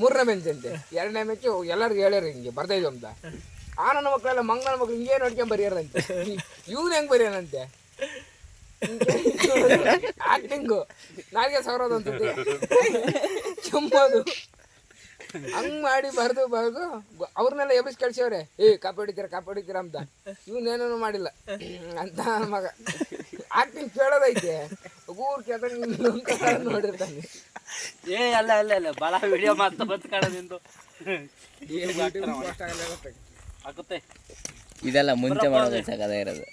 ಮೂರನೇ ಮೆಂಚ್ ಅಂತೆ. ಎರಡನೇ ಮೆಚ್ಚು ಎಲ್ಲರಿಗೂ ಹೇಳ್ಯಾರ ಹಿಂಗೆ, ಬರ್ತಾ ಇದ್ವು ಅಂತ. ಆ ನನ್ನ ಮಕ್ಕಳೆಲ್ಲ ಮಂಗನ ಮಕ್ಳು ಹಿಂಗೆ ನೋಡ್ಕೊಂಡ್ ಬರೆಯಾರಂತೆ. ಇವ್ನು ಹೆಂಗ್ ಬರೆಯಾನಂತೆ? ಆಕ್ಟಿಂಗು ನಾಲ್ಗೆ ಸಾವಿರದ ಅನ್ಸುತ್ತೆ ಕೆಮ್ಮೋದು ಹಂಗ್ ಮಾಡಿ ಬರ್ದು ಬರ್ದು, ಅವ್ರನ್ನೆಲ್ಲ ಎಬ್ಬಿಸಿ ಕಳ್ಸವ್ರೆ ಏ ಕಾಪಿ ಹೊಡಿತೀರ ಕಾಪಿ ಹೊಡಿತೀರ ಅಂತ ಇವನೇನೂ ಮಾಡಿಲ್ಲ. ಅಂತ ಮಗ. ಆಕ್ಟಿಂಗ್ ಕೇಳೋದೈತೆ. ಊರ್ ಕೇಳ್ತಾನೆ ನೋಡಿರ್ತಾನೆ. ಏ ಅಲ್ಲ ಅಲ್ಲ ಅಲ್ಲ ಭಾಳ ವಿಡಿಯೋ ಮಾಡ್ತಾ ಬಂತು ಕಾಣ ನಿಂದು. ಆಗುತ್ತೆ. ಇದೆಲ್ಲ ಮುಂಚೆ ಮಾಡೋದು ಸಗದ ಇರೋದು.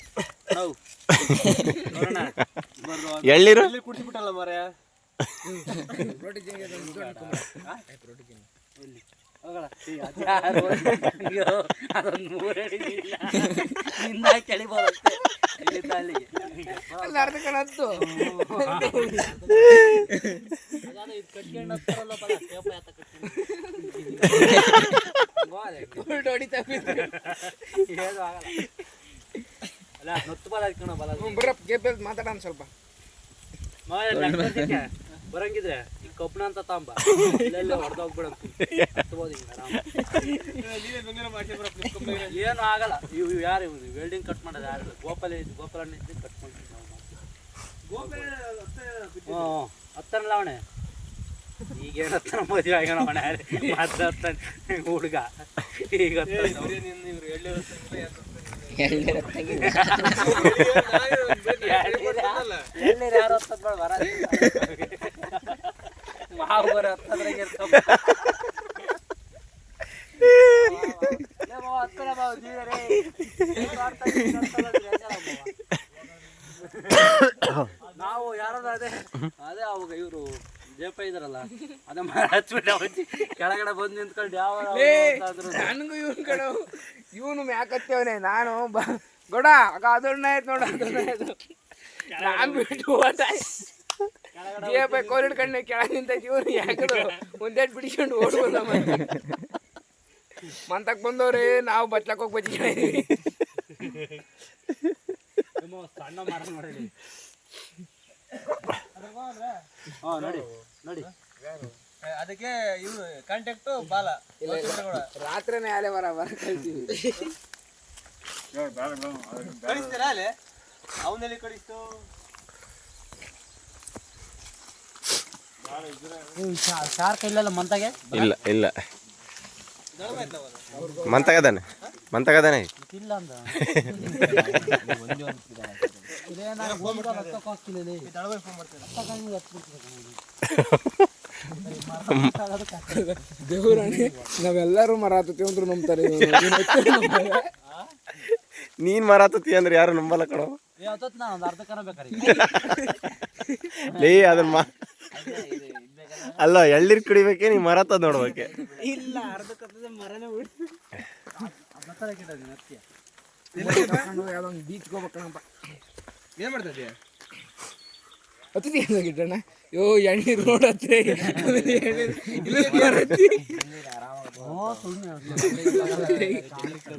ಎಳ್ಳಿರೋ ಕುಡಿಸ್ಬಿಟ್ಟಲ್ಲ ಮರೆ ಅಯ್ಯೋ, ಮೂರಡಿ ಇಲ್ಲ. ನಿನ್ನ ಕೆಳಿಬೋದಷ್ಟೇ ಇಲ್ಲಿಂದ ಅಲ್ಲಿಗೆ. ಅದಾದ. ಏನೂ ಆಗಲ್ಲ. ಅಲ್ಲ ನತ್ತು ಬಲ ಇಟ್ಕೊಣ ಬಲ. ಹ್ಞೂ, ಬರ್ರಪ್ಪ ಗೆಬ್ಬೆಲ್ ಮಾತಾಡೋಣ ಸ್ವಲ್ಪ. ಮಾಯ ನಡ್ಕೊಂತಿದ್ದೆ. ಬರಂಗಿದ್ರೆ ಈ ಕಬ್ಬಣ ಅಂತ ತಾಂಬ. ಇಲ್ಲೆಲ್ಲ ಹೊಡೆದೋಗ್ಬಿಡ ಏನು ಆಗಲ್ಲ. ಇವು ಇವು ಯಾರು ಇವ್ರು? ವೆಲ್ಡಿಂಗ್ ಕಟ್ ಮಾಡೋದು ಯಾರು ಗೋಪಾಲ ಗೋಪಾಲ ಕಟ್ ಮಾಡ್ತೀವಿ ನಾವು. ಹ್ಞೂ ಹತ್ತನಲ್ಲ ಅವಣೆ ಈಗೇನು ಹತ್ತನ ಮದುವೆ ಆಗ್ಯಾನ ಅವಣೆ ಮತ್ತೆ ಹತ್ತಾನೆ. ಹುಡುಗ. ಈಗ ಯಾರು ಹತ್ತದ್ ಬರ. ನಾವು ಯಾರಾದ್ರೂ ಅದೇ ಅದೇ ಅವಾಗ ಇವರು ಜೇಪ ಇದ್ರಲ್ಲ ಅದೇ ಮರ ಹಚ್ಬಿಟ್ಟು ಅವತ್ತಿ ಕೆಳಗಡೆ ಬಂದು ನಿಂತ್ಕೊಂಡು ಯಾವ ನನಗೂ ಇವನ್ ಕಡೆ ಇವನು ಯಾಕತ್ತೇವನೆ ನಾನು ಗೊಡ ಆಗ ಅದನ್ನ ಆಯ್ತು ನೋಡ ಅದನ್ನ ಆಯ್ತು ನಾನ್ ಬಿಟ್ಟು ಹೋದ. ಜೀಪ ಕೋರಿಡ್ ಕಣ್ಣೆ ಕೆಳಗೆ ನಿಂತೈತಿ ಇವ್ರು ಯಾಕಂದ್ರೆ ಒಂದೇಟ್ ಬಿಡಿಸ್ಕೊಂಡು ಓಡ್ಬೋದ ಮಂತಕ್ ಬಂದವ್ರೆ ನಾವು ಬಚ್ಲಕ್ ಹೋಗಿ ಬಚ್ಚಿದ್ದೀವಿ ನಿಮ್ಮ ಸಣ್ಣ ಮರ ನೋಡಿ ಹಾಂ ನೋಡಿ ನೋಡಿ. ಅದಕ್ಕೆ ಇವ್ರು ಕಾಂಟ್ಯಾಕ್ಟ್ ಬಾಲ. ರಾತ್ರಿನೇ ಆಲೆ ಬರ ಬರ ಕಳ್ತೀವಿ ಕಳಿಸ್ತೀರಾ ಅಲ್ಲಿ? ಅವನಲ್ಲಿ ಕಳಿಸ್ತು. ಶಾರ್ಕ್ ಇಲ್ಲಲ್ಲ ಮಂತಾಗೆ ಇಲ್ಲ ಇಲ್ಲ. ಮಂತಗದಾನೆ ಮಂತಗದಾನೆ. ಇಲ್ಲ ಅಂದ. ದೇವರಾಣಿ ನಾವೆಲ್ಲರೂ ಮರ ಹತ್ತೀವಿ ಅಂದ್ರು ನಂಬ್ತಾರೆ. ನೀನ್ ನೀನ್ ಮರಾತತಿ ಅಂದ್ರೆ ಯಾರು ನಂಬಲ್ಲ ಕಣೋ? ಅದನ್ನ ಮಾ ಅಲ್ಲ ಎಳ್ನೀರ್ ಕುಡಿಬೇಕೆ ನೀ ಮರತ ನೋಡ್ಬೇಕೆ? ಇಲ್ಲ ಅರ್ಧ ಕತ್ತದ ಮರನೇ ಬಿಡು ಯಾವ್ದೋ ಒಂದು ಬೀಚ್ಗೆ ಹೋಗ್ಬೇಕಣಪ್ಪ ಏನ್ ಮಾಡ್ತಾ ಇದೀಯ ಯೋ ರೋಡ್ ಹತ್ರ.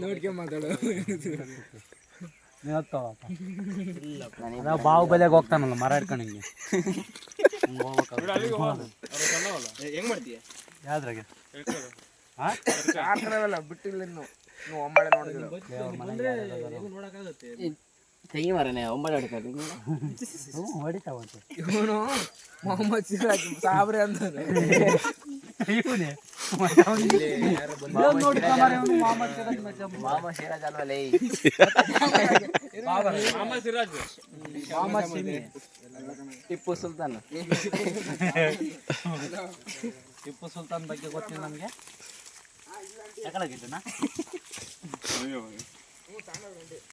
ನೋಡ್ಕೊಂಡ್ ಮಾತಾಡು ಹೋಗ್ತಾನಲ್ಲ ಮರ ಹಿಡ್ಕೊಂಡು ಹಿಂಗೆ. ಹೆಂಗ್ ಮಾಡ್ತೀಯ? ಯಾವ್ದ್ರಾಗೆ? ಬಿಟ್ಟಿಲ್ಲ ಇನ್ನು. ನೀವು ಒಮ್ಮಳೆ ನೋಡಿದ್ರು ತೆಗಿ ಮರನೆ ಒಂಬಳೆ ಹೊಡಿತಾರೆ ಹೊಡಿತಾವಂತೆ ಇವನು ಮೊಹಮ್ಮದ್ ಸಿರಾಜ್ ಸಾಬ್ರೆ ಅಂತ ಇವನೇ? ಮಾಮ ಶಿರಾಜ್ ಅಲ್ವಲ್ಲೇ ಟಿಪ್ಪು ಸುಲ್ತಾನ್. ಟಿಪ್ಪು ಸುಲ್ತಾನ್ ಬಗ್ಗೆ ಗೊತ್ತಿಲ್ಲ ನಮಗೆ. ಯಾಕಲಾಗಿದ್ದನಾ